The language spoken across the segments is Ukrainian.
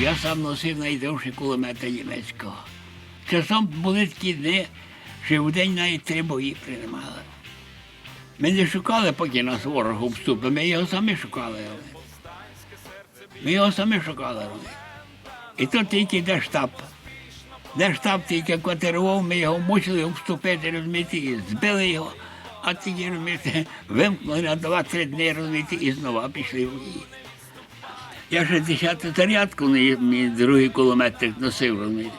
Я сам носив найдовші кулемета німецького. Часом були такі дні, що в день навіть три бої приймали. Ми не шукали, поки нас ворог обступив, ми його самі шукали. Ми його самі шукали. І то тільки де штаб. Де штаб тільки квартирував, ми його мусили обступити, розумієте, і збили його, а тоді, розумієте, вимкнули на два-три дні, розумієте, і знову пішли в бої. Я ще десяту зарядку мій, другий кулеметник носив, розумієте.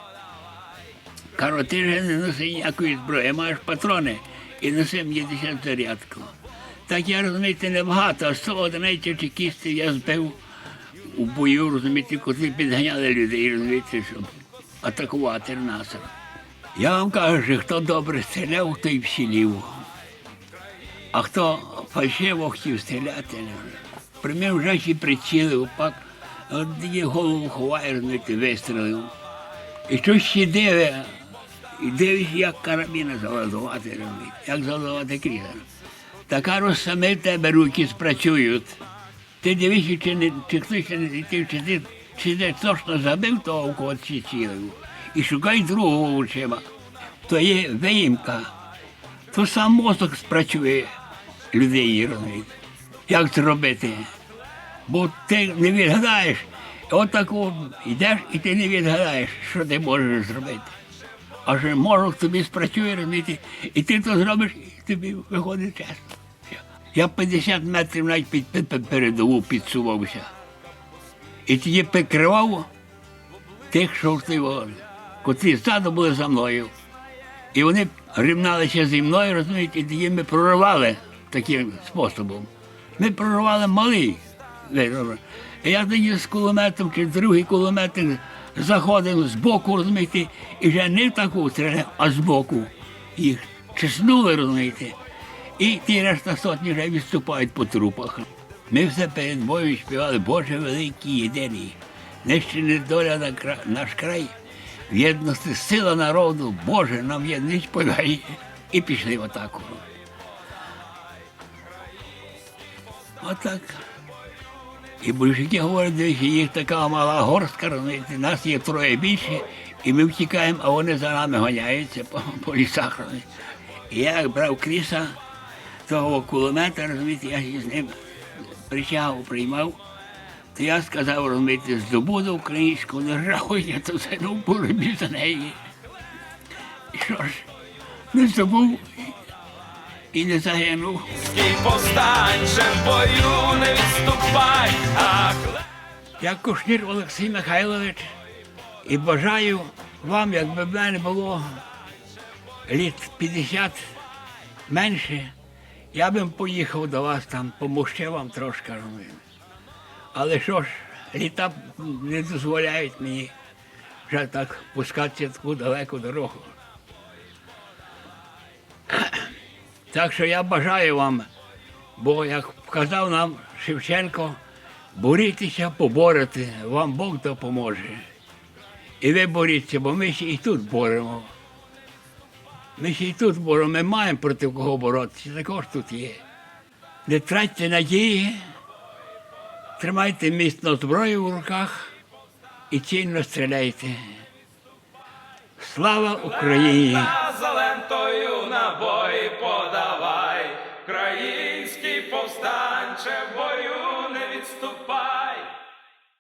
Кажу, ти ж не носи ніякої зброї, маєш патрони і носи мені десяту зарядку. Так я, розумієте, небагато, а 111 чекістів я збив у бою, розумієте, коли підганяли людей, розумієте, щоб атакувати нас. Я вам кажу, що хто добре стріляв, той всілів. А хто фальшиво хотів стріляти, примів вже і прицілив, пак от її голову ховає, розумієте, вистрілив. І щось ще диви, і дивись, як карабіна заладувати, розумієте, як заладувати кріза. Така розсаме в тебе руки спрацюють. Ти дивишся, чи, не, чи хтось ще не злетів, чи ти, чи ти точно забив того, у кого ці цілив. І шукай другого очима. То є виїмка. То сам мозок спрацює людині, розумієте. Як це робити? Бо ти не відгадаєш. Отако йдеш і ти не відгадаєш, що ти можеш зробити. А що мозок тобі спрацює, розумієте, і ти то зробиш, і тобі виходить чесно. Я 50 метрів навіть під, передову підсувався. І тоді прикривав тих, що той вогонь, котрі ззаду були за мною. І вони рівналися зі мною, розумієте, і тоді ми проривали таким способом. Ми проривали малий. І я тоді з кулеметом чи другий кулемет заходив з боку, розумієте, і вже не в таку стріляв, а з боку. Їх чеснули, розумієте. І ті решта сотні вже відступають по трупах. Ми все перед бою співали Боже великий єдиний. Нищений доля на кра... наш край. В єдності сила народу, Боже, нам єдність подай. І пішли в атаку. Отак. І большевики говорять, що їх така мала горстка, розумієте, нас є троє більше, і ми втікаємо, а вони за нами гоняються по, по лісах. розумієте. І я брав кріса того кулемета, розумієте, я з ним присягу приймав, то я сказав, розумієте, здобуду українську державу, я то все ну, боротьбі за неї. І що ж, не здобув і не загинув. В бою не відступай, а Я Кушнір Олексій Михайлович і бажаю вам, якби в мене було літ 50 менше, я б поїхав до вас там, помогти вам трошки. розумієте. Але що ж, літа не дозволяють мені вже так пускатися таку далеку дорогу. Так що я бажаю вам, бо як казав нам Шевченко, борітеся, поборете, вам Бог допоможе. І ви боріться, бо ми ще і тут боремо. Ми ще і тут боремо, ми маємо проти кого боротися, також тут є. Не тратьте надії, тримайте міцно зброю в руках і цільно стріляйте. Слава Україні!